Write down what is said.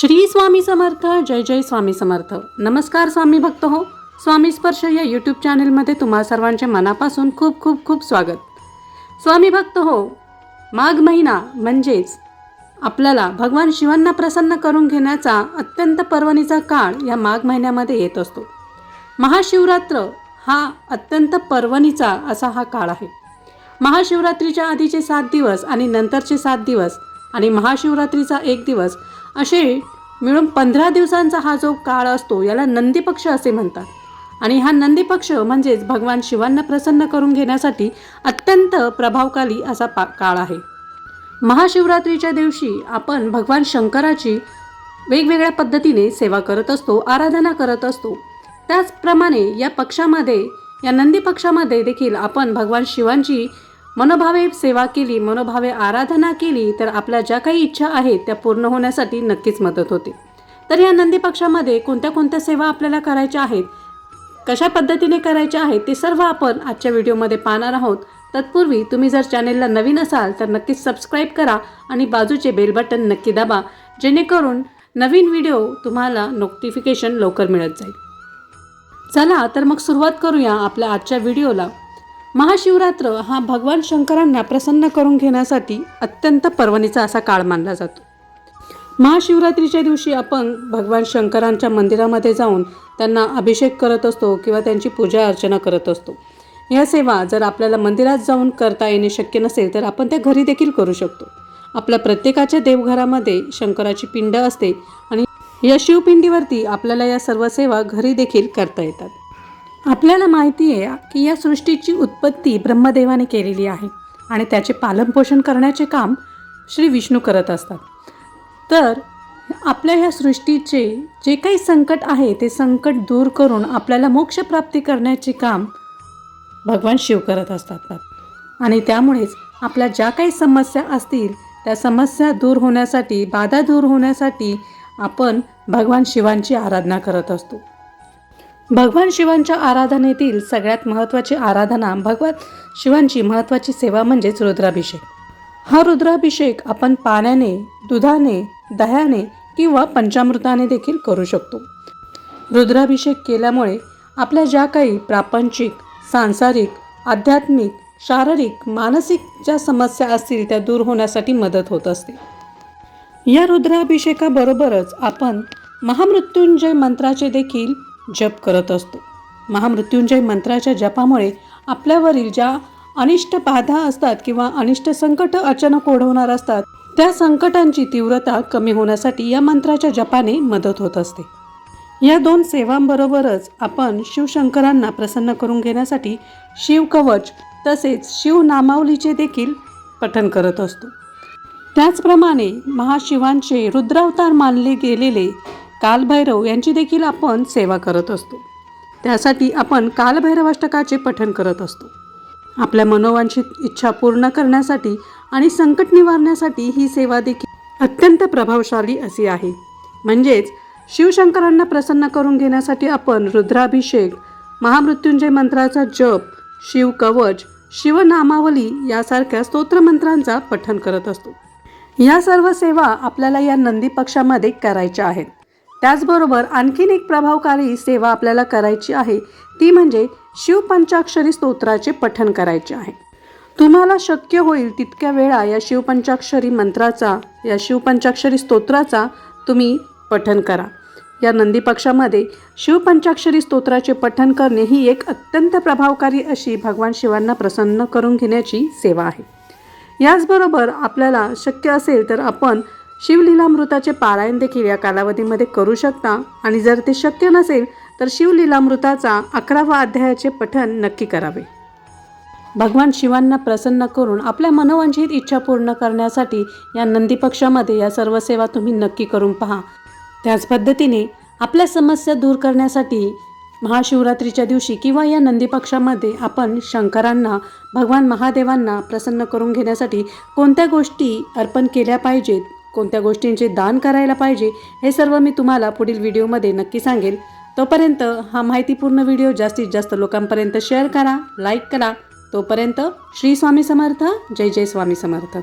श्री स्वामी समर्थ जय जय स्वामी समर्थ. नमस्कार स्वामी भक्त हो. स्वामी स्पर्श या यूट्यूब चॅनलमध्ये तुम्हा सर्वांचे मनापासून खूप खूप खूप स्वागत. स्वामी भक्त हो माघ महिना म्हणजेच आपल्याला भगवान शिवांना प्रसन्न करून घेण्याचा अत्यंत पर्वणीचा काळ या माघ महिन्यामध्ये येत असतो. महाशिवरात्र हा अत्यंत पर्वणीचा असा हा काळ आहे. महाशिवरात्रीच्या आधीचे सात दिवस आणि नंतरचे सात दिवस आणि महाशिवरात्रीचा एक दिवस असे मिळून पंधरा दिवसांचा हा जो काळ असतो याला नंदी पक्ष असे म्हणतात. आणि हा नंदी पक्ष म्हणजेच भगवान शिवांना प्रसन्न करून घेण्यासाठी अत्यंत प्रभावकाली असा पा काळ आहे. महाशिवरात्रीच्या दिवशी आपण भगवान शंकराची वेगवेगळ्या पद्धतीने सेवा करत असतो आराधना करत असतो. त्याचप्रमाणे या पक्षामध्ये या नंदी पक्षामध्ये देखील आपण भगवान शिवांची मनोभावे सेवा केली मनोभावे आराधना केली तर आपल्या ज्या काही इच्छा आहेत त्या पूर्ण होण्यासाठी नक्कीच मदत होते. तर या नंदी पक्षामध्ये कोणत्या कोणत्या सेवा आपल्याला करायच्या आहेत कशा पद्धतीने करायच्या आहेत ते सर्व आपण आजच्या व्हिडिओमध्ये पाहणार आहोत. तत्पूर्वी तुम्ही जर चॅनेलला नवीन असाल तर नक्कीच सबस्क्राईब करा आणि बाजूचे बेल बटन नक्की दाबा जेणेकरून नवीन व्हिडिओ तुम्हाला नोटिफिकेशन लवकर मिळत जाईल. चला तर मग सुरुवात करूया आपल्या आजच्या व्हिडिओला. महाशिवरात्र हा भगवान शंकरांना प्रसन्न करून घेण्यासाठी अत्यंत पर्वणीचा असा काळ मानला जातो. महाशिवरात्रीच्या दिवशी आपण भगवान शंकरांच्या मंदिरामध्ये जाऊन त्यांना अभिषेक करत असतो किंवा त्यांची पूजा अर्चना करत असतो. या सेवा जर आपल्याला मंदिरात जाऊन करता येणे शक्य नसेल तर आपण त्या घरी देखील करू शकतो. आपल्या प्रत्येकाच्या देवघरामध्ये शंकराची पिंड असते आणि या शिवपिंडीवरती आपल्याला या सर्व सेवा घरी देखील करता येतात. आपल्याला माहिती आहे की या सृष्टीची उत्पत्ती ब्रह्मदेवाने केलेली आहे आणि त्याचे पालनपोषण करण्याचे काम श्री विष्णू करत असतात. तर आपल्या ह्या सृष्टीचे जे काही संकट आहे ते संकट दूर करून आपल्याला मोक्षप्राप्ती करण्याचे काम भगवान शिव करत असतात. आणि त्यामुळेच आपल्या ज्या काही समस्या असतील त्या समस्या दूर होण्यासाठी बाधा दूर होण्यासाठी आपण भगवान शिवांची आराधना करत असतो. भगवान शिवांच्या आराधनेतील सगळ्यात महत्त्वाची आराधना भगवान शिवांची महत्त्वाची सेवा म्हणजेच रुद्राभिषेक. हा रुद्राभिषेक आपण पाण्याने दुधाने दह्याने किंवा पंचामृताने देखील करू शकतो. रुद्राभिषेक केल्यामुळे आपल्या ज्या काही प्रापंचिक सांसारिक आध्यात्मिक शारीरिक मानसिक ज्या समस्या असतील त्या दूर होण्यासाठी मदत होत असते. या रुद्राभिषेकाबरोबरच आपण महामृत्युंजय मंत्राचे देखील जप करत असतो. महामृत्युंजय मंत्राच्या जपामुळे आपल्यावरील ज्या अनिष्ट बाधा असतात किंवा अनिष्ट संकट अचानक ओढवणार असतात त्या संकटांची तीव्रता कमी होण्यासाठी या मंत्राच्या जपाने मदत होत असते. या दोन सेवांबरोबरच आपण शिवशंकरांना प्रसन्न करून घेण्यासाठी शिवकवच तसेच शिवनामावलीचे देखील पठन करत असतो. त्याचप्रमाणे महाशिवांचे रुद्रावतार मानले गेलेले कालभैरव यांची देखील आपण सेवा करत असतो. त्यासाठी आपण कालभैरवाष्टकाचे पठण करत असतो. आपल्या मनोवांछित इच्छा पूर्ण करण्यासाठी आणि संकट निवारण्यासाठी ही सेवा देखील अत्यंत प्रभावशाली अशी आहे. म्हणजेच शिवशंकरांना प्रसन्न करून घेण्यासाठी आपण रुद्राभिषेक महामृत्युंजय मंत्राचा जप शिवकवच शिवनामावली यासारख्या स्तोत्रमंत्रांचा पठण करत असतो. या सर्व सेवा आपल्याला या नंदी पक्षामध्ये करायच्या आहेत. त्याचबरोबर आणखीन एक प्रभावकारी सेवा आपल्याला करायची आहे ती म्हणजे शिवपंचाक्षरी स्तोत्राचे पठण करायचे आहे. तुम्हाला शक्य होईल तितक्या वेळा या शिवपंचाक्षरी मंत्राचा या शिवपंचाक्षरी स्तोत्राचा तुम्ही पठण करा. या नंदी पक्षामध्ये शिवपंचाक्षरी स्तोत्राचे पठण करणे ही एक अत्यंत प्रभावकारी अशी भगवान शिवांना प्रसन्न करून घेण्याची सेवा आहे. याचबरोबर आपल्याला शक्य असेल तर आपण शिवलीलामृताचे पारायण देखील या कालावधीमध्ये करू शकता. आणि जर ते शक्य नसेल तर शिवलीलामृताचा अकरावा अध्यायाचे पठन नक्की करावे. भगवान शिवांना प्रसन्न करून आपल्या मनोवांछित इच्छा पूर्ण करण्यासाठी या नंदी पक्षामध्ये या सर्व सेवा तुम्ही नक्की करून पहा. त्याच पद्धतीने आपल्या समस्या दूर करण्यासाठी महाशिवरात्रीच्या दिवशी किंवा या नंदी पक्षामध्ये आपण शंकरांना भगवान महादेवांना प्रसन्न करून घेण्यासाठी कोणत्या गोष्टी अर्पण केल्या पाहिजेत? कोणत्या गोष्टींचे दान करायला पाहिजे हे सर्व मी तुम्हाला पुढील व्हिडिओमध्ये नक्की सांगेल तोपर्यंत हा माहितीपूर्ण व्हिडिओ जास्तीत जास्त लोकांपर्यंत शेअर करा लाईक करा. तोपर्यंत श्री स्वामी समर्थ जय जय स्वामी समर्थ.